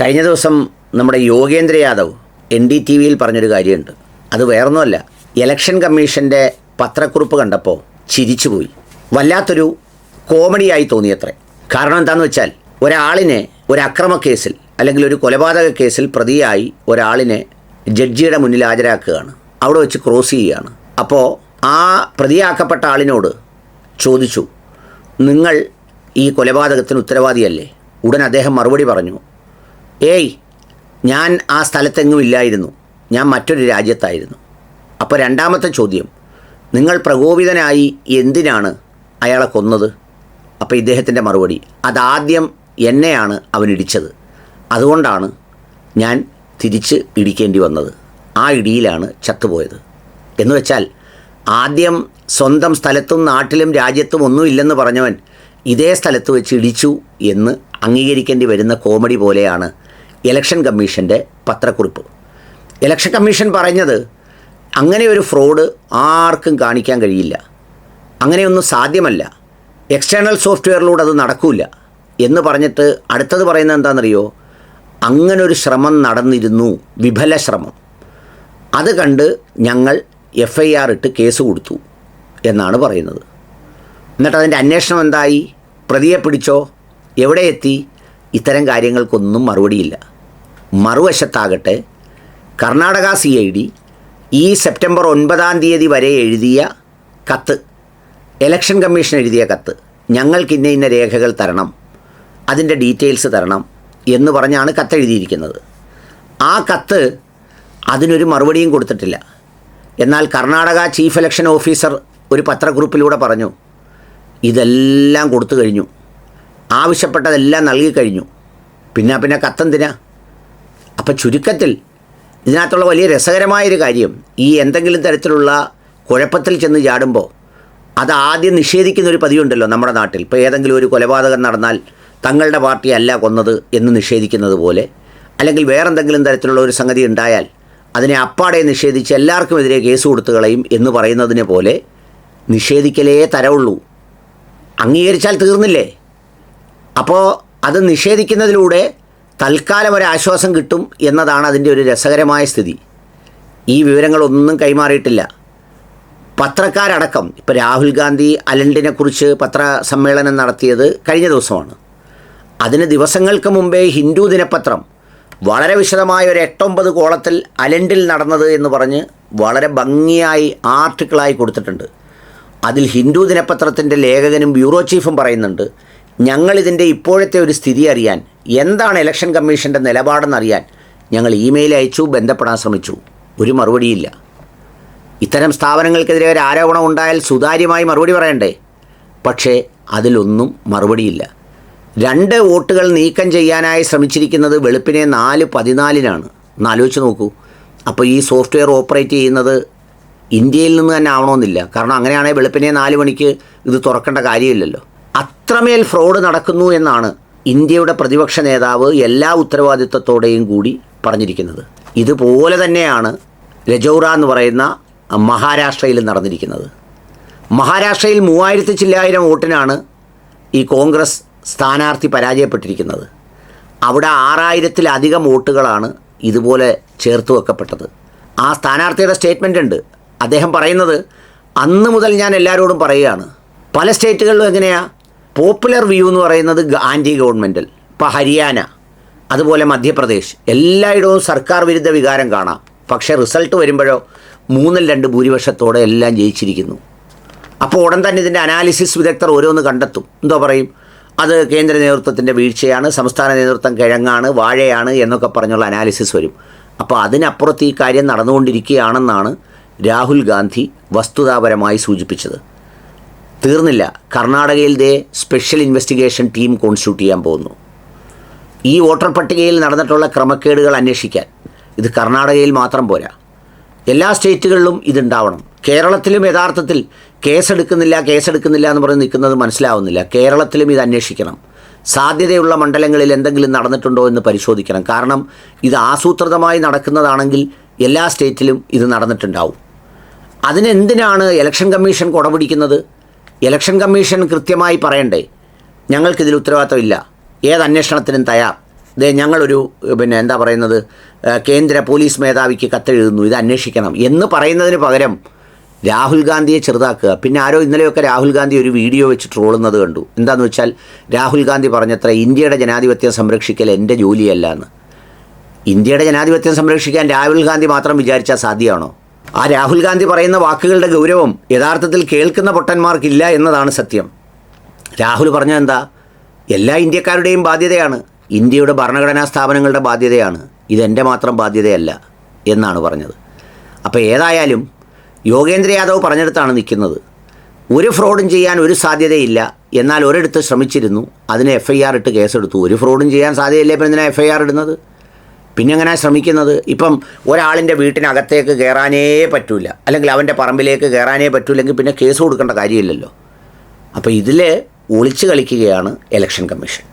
കഴിഞ്ഞ ദിവസം നമ്മുടെ Yogendra Yadav N D T വിയിൽ പറഞ്ഞൊരു കാര്യമുണ്ട്. അത് വേറൊന്നുമല്ല ഇലക്ഷൻ കമ്മീഷന്റെ പത്രക്കുറിപ്പ് കണ്ടപ്പോൾ ചിരിച്ചുപോയി. വല്ലാത്തൊരു കോമഡിയായി തോന്നിയത്രേ. കാരണം എന്താണെന്ന് വെച്ചാൽ ഒരാളിനെ ഒരു അക്രമ കേസിൽ അല്ലെങ്കിൽ ഒരു കൊലപാതക കേസിൽ പ്രതിയായി ഒരാളിനെ ജഡ്ജിയുടെ മുന്നിൽ ഹാജരാക്കുകയാണ്. അവിടെ വെച്ച് ക്രോസ് ചെയ്യുകയാണ്. അപ്പോൾ ആ പ്രതിയാക്കപ്പെട്ട ആളിനോട് ചോദിച്ചു നിങ്ങൾ ഈ കൊലപാതകത്തിന് ഉത്തരവാദിയല്ലേ? ഉടൻ അദ്ദേഹം മറുപടി പറഞ്ഞു ഏയ് ഞാൻ ആ സ്ഥലത്തെങ്ങും ഇല്ലായിരുന്നു. ഞാൻ മറ്റൊരു രാജ്യത്തായിരുന്നു. അപ്പോൾ രണ്ടാമത്തെ ചോദ്യം നിങ്ങൾ പ്രകോപിതനായി എന്തിനാണ് അയാളെ കൊന്നത്? അപ്പോൾ ഇദ്ദേഹത്തിന്റെ മറുപടി അതാദ്യം എന്നെയാണ് അവൻ ഇടിച്ചത്. അതുകൊണ്ടാണ് ഞാൻ തിരിച്ച് ഇടിക്കേണ്ടി വന്നത്. ആ ഇടിയിലാണ് ചത്തുപോയത്. എന്ന് വെച്ചാൽ ആദ്യം സ്വന്തം സ്ഥലത്തും നാട്ടിലും രാജ്യത്തും ഒന്നുമില്ലെന്ന് പറഞ്ഞവൻ ഇതേ സ്ഥലത്ത് വെച്ച് ഇടിച്ചു എന്ന് അംഗീകരിക്കേണ്ടി വരുന്ന കോമഡി പോലെയാണ് ഇലക്ഷൻ കമ്മീഷന്റെ പത്രക്കുറിപ്പ്. ഇലക്ഷൻ കമ്മീഷൻ പറഞ്ഞത് അങ്ങനെ ഒരു ഫ്രോഡ് ആർക്കും കാണിക്കാൻ കഴിയില്ല. അങ്ങനെയൊന്നും സാധ്യമല്ല. എക്സ്റ്റേണൽ സോഫ്റ്റ്വെയറിലൂടെ അത് നടക്കില്ല എന്ന് പറഞ്ഞിട്ട് അടുത്തത് പറയുന്നത് എന്താണെന്നറിയോ? അങ്ങനൊരു ശ്രമം നടന്നിരുന്നു. വിഫല ശ്രമം. അത് കണ്ട് ഞങ്ങൾ എഫ് ഐ ആർ ഇട്ട് കേസ് കൊടുത്തു എന്നാണ് പറയുന്നത്. എന്നിട്ട് അതിന്റെ അന്വേഷണം എന്തായി? പ്രതിയെ പിടിച്ചോ? എവിടെ എത്തി? ഇത്തരം കാര്യങ്ങൾക്കൊന്നും മറുപടിയില്ല. മറുവശത്താകട്ടെ കർണാടക സി ഐ ഡി ഈ സെപ്റ്റംബർ ഒൻപതാം തീയതി വരെ എഴുതിയ കത്ത് എലക്ഷൻ കമ്മീഷൻ എഴുതിയ കത്ത് ഞങ്ങൾക്ക് ഇന്ന ഇന്ന രേഖകൾ തരണം അതിന്റെ ഡീറ്റെയിൽസ് തരണം എന്ന് പറഞ്ഞാണ് കത്ത് എഴുതിയിരിക്കുന്നത് ആ കത്ത് അതിനൊരു മറുപടിയും കൊടുത്തിട്ടില്ല. എന്നാൽ കർണാടക ചീഫ് ഇലക്ഷൻ ഓഫീസർ ഒരു പത്രക്കുറിപ്പിലൂടെ പറഞ്ഞു ഇതെല്ലാം കൊടുത്തു കഴിഞ്ഞു. ആവശ്യപ്പെട്ടതെല്ലാം നൽകി കഴിഞ്ഞു. പിന്നെ പിന്നെ കത്തെന്തിനാ? അപ്പം ചുരുക്കത്തിൽ ഇതിനകത്തുള്ള വലിയ രസകരമായൊരു കാര്യം ഈ എന്തെങ്കിലും തരത്തിലുള്ള കുഴപ്പത്തിൽ ചെന്ന് ചാടുമ്പോൾ അത് ആദ്യം നിഷേധിക്കുന്ന ഒരു പതിവുണ്ടല്ലോ നമ്മുടെ നാട്ടിൽ. ഇപ്പോൾ ഏതെങ്കിലും ഒരു കൊലപാതകം നടന്നാൽ തങ്ങളുടെ പാർട്ടി അല്ല കൊന്നത് എന്ന് നിഷേധിക്കുന്നത് പോലെ അല്ലെങ്കിൽ വേറെന്തെങ്കിലും തരത്തിലുള്ള ഒരു സംഗതി ഉണ്ടായാൽ അതിനെ അപ്പാടെ നിഷേധിച്ച് എല്ലാവർക്കുമെതിരെ കേസ് കൊടുത്തു കളയും എന്ന് പറയുന്നതിനെ പോലെ നിഷേധിക്കലേ തരവുള്ളൂ. അംഗീകരിച്ചാൽ തീർന്നില്ലേ? അപ്പോൾ അത് നിഷേധിക്കുന്നതിലൂടെ തൽക്കാലം ഒരു ആശ്വാസം കിട്ടും എന്നതാണ് അതിന്റെ ഒരു രസകരമായ സ്ഥിതി. ഈ വിവരങ്ങളൊന്നും കൈമാറിയിട്ടില്ല. പത്രക്കാരടക്കം ഇപ്പോൾ രാഹുൽ ഗാന്ധി അലണ്ടിനെ കുറിച്ച് പത്രസമ്മേളനം നടത്തിയത് കഴിഞ്ഞ ദിവസമാണ്. അതിന് ദിവസങ്ങൾക്ക് മുമ്പേ ഹിന്ദു ദിനപത്രം വളരെ വിശദമായ ഒരു എട്ടൊമ്പത് കോളത്തിൽ അലണ്ടിൽ നടന്നത് എന്ന് പറഞ്ഞ് വളരെ ഭംഗിയായി ആർട്ടിക്കിളായി കൊടുത്തിട്ടുണ്ട്. അതിൽ ഹിന്ദു ദിനപത്രത്തിന്റെ ലേഖകനും ബ്യൂറോ ചീഫും പറയുന്നുണ്ട് ഞങ്ങളിതിന്റെ ഇപ്പോഴത്തെ ഒരു സ്ഥിതി അറിയാൻ എന്താണ് ഇലക്ഷൻ കമ്മീഷന്റെ നിലപാടെന്നറിയാൻ ഞങ്ങൾ ഇമെയിൽ അയച്ചു ബന്ധപ്പെടാൻ ശ്രമിച്ചു. ഒരു മറുപടിയില്ല. ഇത്തരം സ്ഥാപനങ്ങൾക്കെതിരെ ഒരു ആരോപണം ഉണ്ടായാൽ സുതാര്യമായി മറുപടി പറയണ്ടേ? പക്ഷേ അതിലൊന്നും മറുപടിയില്ല. രണ്ട് വോട്ടുകൾ നീക്കം ചെയ്യാനായി ശ്രമിച്ചിരിക്കുന്നത് വെളുപ്പിനെ നാല് പതിനാലിനാണ്. ഒന്നാലോചിച്ച് നോക്കൂ. അപ്പോൾ ഈ സോഫ്റ്റ്വെയർ ഓപ്പറേറ്റ് ചെയ്യുന്നത് ഇന്ത്യയിൽ നിന്ന് തന്നെ ആവണമെന്നില്ല. കാരണം അങ്ങനെയാണെങ്കിൽ വെളുപ്പിനെ നാല് മണിക്ക് ഇത് തുറക്കേണ്ട കാര്യമില്ലല്ലോ. അത്രമേൽ ഫ്രോഡ് നടക്കുന്നു എന്നാണ് ഇന്ത്യയുടെ പ്രതിപക്ഷ നേതാവ് എല്ലാ ഉത്തരവാദിത്വത്തോടെയും കൂടി പറഞ്ഞിരിക്കുന്നത്. ഇതുപോലെ തന്നെയാണ് രജൗറ എന്ന് പറയുന്ന മഹാരാഷ്ട്രയിൽ നടന്നിരിക്കുന്നത്. മഹാരാഷ്ട്രയിൽ മൂവായിരത്തി ചില്ലായിരം വോട്ടിനാണ് ഈ കോൺഗ്രസ് സ്ഥാനാർത്ഥി പരാജയപ്പെട്ടിരിക്കുന്നത്. അവിടെ ആറായിരത്തിലധികം വോട്ടുകളാണ് ഇതുപോലെ ചേർത്ത് വെക്കപ്പെട്ടത്. ആ സ്ഥാനാർത്ഥിയുടെ സ്റ്റേറ്റ്മെന്റ് ഉണ്ട്. അദ്ദേഹം പറയുന്നത് അന്ന് മുതൽ ഞാൻ എല്ലാവരോടും പറയുകയാണ്. പല സ്റ്റേറ്റുകളിലും എങ്ങനെയാ പോപ്പുലർ വ്യൂ എന്ന് പറയുന്നത് ആന്റി ഗവൺമെന്റൽ ഇപ്പോൾ ഹരിയാന അതുപോലെ മധ്യപ്രദേശ് എല്ലായിടവും സർക്കാർ വിരുദ്ധ വികാരം കാണാം. പക്ഷേ റിസൾട്ട് വരുമ്പോഴോ മൂന്നിൽ രണ്ട് ഭൂരിപക്ഷത്തോടെ എല്ലാം ജയിച്ചിരിക്കുന്നു. അപ്പോൾ ഉടൻ തന്നെ ഇതിന്റെ അനാലിസിസ് വിദഗ്ധർ ഓരോന്ന് കണ്ടെത്തും. എന്തോ പറയും? അത് കേന്ദ്ര നേതൃത്വത്തിന്റെ വീഴ്ചയാണ് സംസ്ഥാന നേതൃത്വം കിഴങ്ങാണ് വാഴയാണ് എന്നൊക്കെ പറഞ്ഞുള്ള അനാലിസിസ് വരും. അപ്പോൾ അതിനപ്പുറത്ത് ഈ കാര്യം നടന്നുകൊണ്ടിരിക്കുകയാണെന്നാണ് രാഹുൽ ഗാന്ധി വസ്തുതാപരമായി സൂചിപ്പിച്ചത്. തീർന്നില്ല. കർണാടകയിൽ ദേ സ്പെഷ്യൽ ഇൻവെസ്റ്റിഗേഷൻ ടീം കോൺസ്റ്റിറ്റ്യൂട്ട് ചെയ്യാൻ പോകുന്നു. ഈ വോട്ടർ പട്ടികയിൽ നടന്നിട്ടുള്ള ക്രമക്കേടുകൾ അന്വേഷിക്കാൻ ഇത് കർണാടകയിൽ മാത്രം പോരാ. എല്ലാ സ്റ്റേറ്റുകളിലും ഇതുണ്ടാവണം. കേരളത്തിലും യഥാർത്ഥത്തിൽ കേസെടുക്കുന്നില്ല കേസെടുക്കുന്നില്ല എന്ന് പറഞ്ഞ് നിൽക്കുന്നത് മനസ്സിലാവുന്നില്ല. കേരളത്തിലും ഇത് അന്വേഷിക്കണം. സാധ്യതയുള്ള മണ്ഡലങ്ങളിൽ എന്തെങ്കിലും നടന്നിട്ടുണ്ടോ എന്ന് പരിശോധിക്കണം. കാരണം ഇത് ആസൂത്രിതമായി നടക്കുന്നതാണെങ്കിൽ എല്ലാ സ്റ്റേറ്റിലും ഇത് നടന്നിട്ടുണ്ടാവും. അതിനെന്തിനാണ് ഇലക്ഷൻ കമ്മീഷൻ കുടപിടിക്കുന്നത്? ഇലക്ഷൻ കമ്മീഷൻ കൃത്യമായി പറയണ്ടേ? ഞങ്ങൾക്കിതിൽ ഉത്തരവാദിത്തമില്ല. ഏത് അന്വേഷണത്തിനും തയ്യാർ. ദേ ഞങ്ങളൊരു പിന്നെ എന്താ പറയുന്നത് കേന്ദ്ര പോലീസ് മേധാവിക്ക് കത്തെഴുതുന്നു. ഇത് അന്വേഷിക്കണം എന്ന് പറയുന്നതിന് പകരം രാഹുൽ ഗാന്ധിയെ ചെറുതാക്കുക. പിന്നെ ആരോ ഇന്നലെയൊക്കെ രാഹുൽ ഗാന്ധി ഒരു വീഡിയോ വെച്ച് ട്രോളുന്നത് കണ്ടു. എന്താണെന്ന് വെച്ചാൽ രാഹുൽ ഗാന്ധി പറഞ്ഞത്ര ഇന്ത്യയുടെ ജനാധിപത്യം സംരക്ഷിക്കൽ എന്റെ ജോലിയല്ല എന്ന് ഇന്ത്യയുടെ ജനാധിപത്യം സംരക്ഷിക്കാൻ രാഹുൽ ഗാന്ധി മാത്രം വിചാരിച്ചാൽ സാധ്യമാണോ? ആ രാഹുൽ ഗാന്ധി പറയുന്ന വാക്കുകളുടെ ഗൗരവം യഥാർത്ഥത്തിൽ കേൾക്കുന്ന പൊട്ടന്മാർക്കില്ല എന്നതാണ് സത്യം. രാഹുൽ പറഞ്ഞ എന്താ? എല്ലാ ഇന്ത്യക്കാരുടെയും ബാധ്യതയാണ്. ഇന്ത്യയുടെ ഭരണഘടനാ സ്ഥാപനങ്ങളുടെ ബാധ്യതയാണ്. ഇതെന്റെ മാത്രം ബാധ്യതയല്ല എന്നാണ് പറഞ്ഞത്. അപ്പോൾ ഏതായാലും യോഗേന്ദ്ര യാദവ് പറഞ്ഞെടുത്താണ് നിൽക്കുന്നത്. ഒരു ഫ്രോഡും ചെയ്യാൻ ഒരു സാധ്യതയില്ല. എന്നാൽ ഒരിടത്ത് ശ്രമിച്ചിരുന്നു. അതിന് എഫ് ഐ ആർ ഇട്ട് കേസെടുത്തു. ഒരു ഫ്രോഡും ചെയ്യാൻ സാധ്യതയില്ല പിന്നെ എന്തിനാണ് എഫ് ഐ ആർ ഇടുന്നത്? പിന്നെ എങ്ങനെ ശ്രമിക്കുന്നത്? ഇപ്പം ഒരാളിന്റെ വീട്ടിനകത്തേക്ക് കയറാനേ പറ്റൂല. അല്ലെങ്കിൽ അവന്റെ പറമ്പിലേക്ക് കയറാനേ പറ്റൂല്ലെങ്കിൽ പിന്നെ കേസ് കൊടുക്കേണ്ട കാര്യമില്ലല്ലോ. അപ്പോൾ ഇതിൽ ഒളിച്ചു കളിക്കുകയാണ് ഇലക്ഷൻ കമ്മീഷൻ.